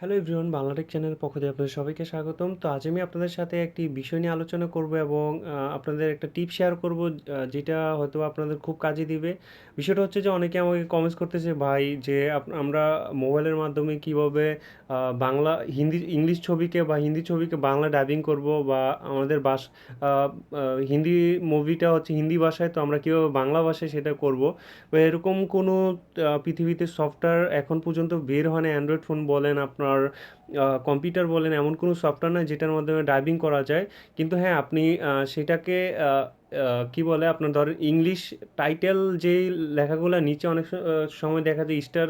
Hello everyone Bangla Tech চ্যানেলের পক্ষ থেকে আপনাদের সবাইকে স্বাগতম। তো আজ আমি আপনাদের সাথে একটি বিষয় নিয়ে আলোচনা করব এবং আপনাদের একটা টিপ শেয়ার করব যেটা হয়তো আপনাদের খুব কাজে দিবে। বিষয়টা হচ্ছে যে অনেকে আমাকে কমেন্টস করতেছে, ভাই, যে আমরা মোবাইলের মাধ্যমে কীভাবে বাংলা, হিন্দি ইংলিশ ছবিকে বা হিন্দি ছবিকে বাংলা ডাবিং করব বা আমাদের বাস হিন্দি মুভিটা হচ্ছে হিন্দি ভাষায়, তো আমরা কীভাবে বাংলা ভাষায় সেটা করব? বা এরকম কোনো পৃথিবীতে সফটওয়্যার এখন পর্যন্ত বের হয় না অ্যান্ড্রয়েড ফোন বলেন আপনার কম্পিউটার বলেন এমন কোনো সফটওয়্যার না যেটার মাধ্যমে ড্রাইভিং করা যায়। কিন্তু হ্যাঁ আপনি সেটাকে কি বলে আপনার ধরেন ইংলিশ টাইটেল যেই লেখাগুলো নিচে অনেক সময় দেখা যায় স্টার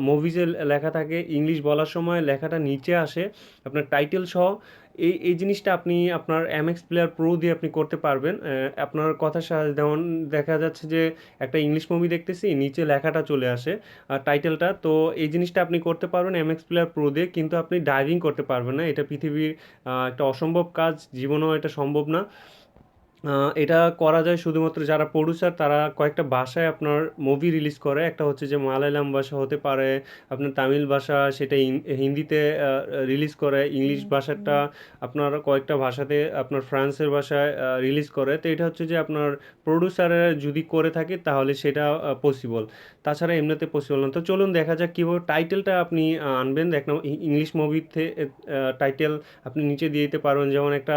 মুভিজে লেখা থাকে ইংলিশ বলার সময় লেখাটা নিচে আসে, আপনার টাইটেল সহ, এই এই জিনিসটা আপনি আপনার এমএক্স প্লেয়ার প্রো দিয়ে আপনি করতে পারবেন। আপনার কথা সা- যেমন দেখা যাচ্ছে যে একটা ইংলিশ মুভি দেখতেছি, নিচে লেখাটা চলে আসে আর টাইটেলটা তো এই জিনিসটা আপনি করতে পারবেন এমএক্স প্লেয়ার প্রো দিয়ে, কিন্তু আপনি ডাইভিং করতে পারবেন না। এটা পৃথিবীর একটা অসম্ভব কাজ, জীবনেও এটা সম্ভব না। এটা করা যায় শুধুমাত্র যারা প্রডিউসার তারা কয়েকটা ভাষায় আপনার মুভি রিলিজ করে। একটা হচ্ছে যে মালায়ালাম ভাষা হতে পারে আপনার তামিল ভাষা সেটা হিন্দিতে রিলিজ করে ইংলিশ ভাষাটা আপনার কয়েকটা ভাষাতে আপনার ফ্রান্সের ভাষায় রিলিজ করে। তো এটা হচ্ছে যে আপনার প্রডিউসারের যদি করে থাকে তাহলে সেটা পসিবল তাছাড়া এমনিতে পসিবল না। তো চলুন দেখা যাক কীভাবে টাইটেলটা আপনি আনবেন। দেখ ইংলিশ মুভিতে টাইটেল আপনি নিচে দিয়ে দিতে পারবেন। যেমন একটা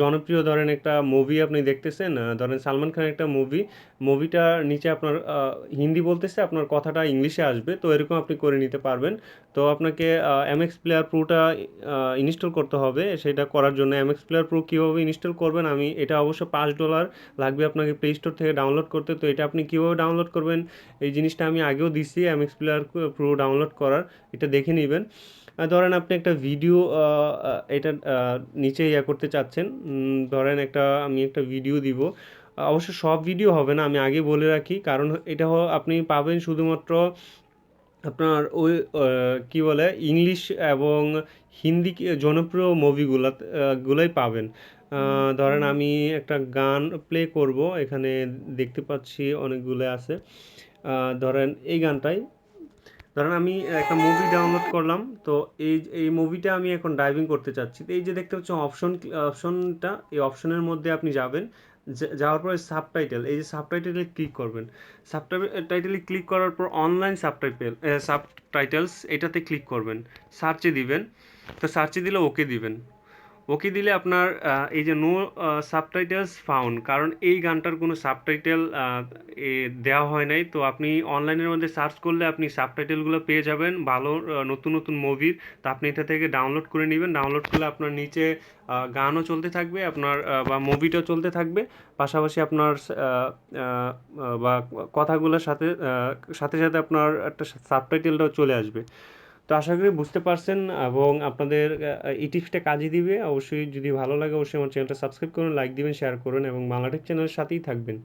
জনপ্রিয় ধরেন একটা মুভি আপনি দেখতেছেন ধরেন সালমান খানের একটা মুভি মুভিটার নিচে আপনার হিন্দি বলতেছে, আপনার কথাটা ইংলিশে আসবে, তো এরকম আপনি করে নিতে পারবেন। তো আপনাকে এমএক্স প্লেয়ার প্রোটা ইনস্টল করতে হবে, সেটা করার জন্য এমএক্স প্লেয়ার প্রো কীভাবে ইনস্টল করবেন? আমি, এটা অবশ্য পাঁচ ডলার লাগবে আপনাকে প্লে স্টোর থেকে ডাউনলোড করতে, তো এটা আপনি কীভাবে ডাউনলোড করবেন? এই জিনিসটা আমি আগেও দিচ্ছি এমএক্স প্লেয়ার প্রো ডাউনলোড করার, এটা দেখে নেবেন। ধরেন আপনি একটা ভিডিও এটা নিচে ইয়া করতে চাচ্ছেন ধরেন একটা আমি একটা ভিডিও দিব। অবশ্য সব ভিডিও হবে না আমি আগে বলে রাখি কারণ এটা হ- আপনি পাবেন শুধুমাত্র আপনার ওই কি বলে ইংলিশ এবং হিন্দি জনপ্রিয় মুভিগুলো গুলোই পাবেন। ধরেন আমি একটা গান প্লে করব এখানে দেখতে পাচ্ছি অনেকগুলো আছে। ধরেন এই গানটাই। ধরেন আমি একটা মুভি ডাউনলোড করলাম, তো এই এই মুভিটা আমি এখন ড্রাইভিং করতে চাচ্ছি। তো এই যে দেখতে পাচ্ছেন অপশন অপশনটা এই অপশনের মধ্যে আপনি যাবেন যাওয়ার পরে সাবটাইটেল এই যে সাবটাইটেলে ক্লিক করবেন। সাবটাইটেলে ক্লিক করার পর অনলাইন সাবটাইটেল সাবটাইটেলস এটাতে ক্লিক করবেন। সার্চে দিবেন, তো সার্চে দিলে ওকে দিবেন। ওকে দিলে আপনার এই যে নো সাবটাইটেলস ফাউন্ড কারণ এই গানটার কোনো সাবটাইটেল দেওয়া হয় নাই। তো আপনি অনলাইনের মধ্যে সার্চ করলে আপনি সাবটাইটেলগুলো পেয়ে যাবেন, ভালো নতুন নতুন মুভির তো আপনি এটা থেকে ডাউনলোড করে নেবেন। ডাউনলোড করলে আপনার নিচে গানও চলতে থাকবে, আপনার বা মুভিটাও চলতে থাকবে। পাশাপাশি আপনার বা কথাগুলোর সাথে সাথে সাথে আপনার একটা সাবটাইটেলটাও চলে আসবে। তো আশা করি বুঝতে পারছেন এবং আপনাদের এই টিপসটা কাজে দিবে। অবশ্যই যদি ভালো লাগে, অবশ্যই আমার চ্যানেলটা সাবস্ক্রাইব করুন, লাইক দিবেন শেয়ার করুন এবং বাংলাটেক চ্যানেলের সাথেই থাকবেন।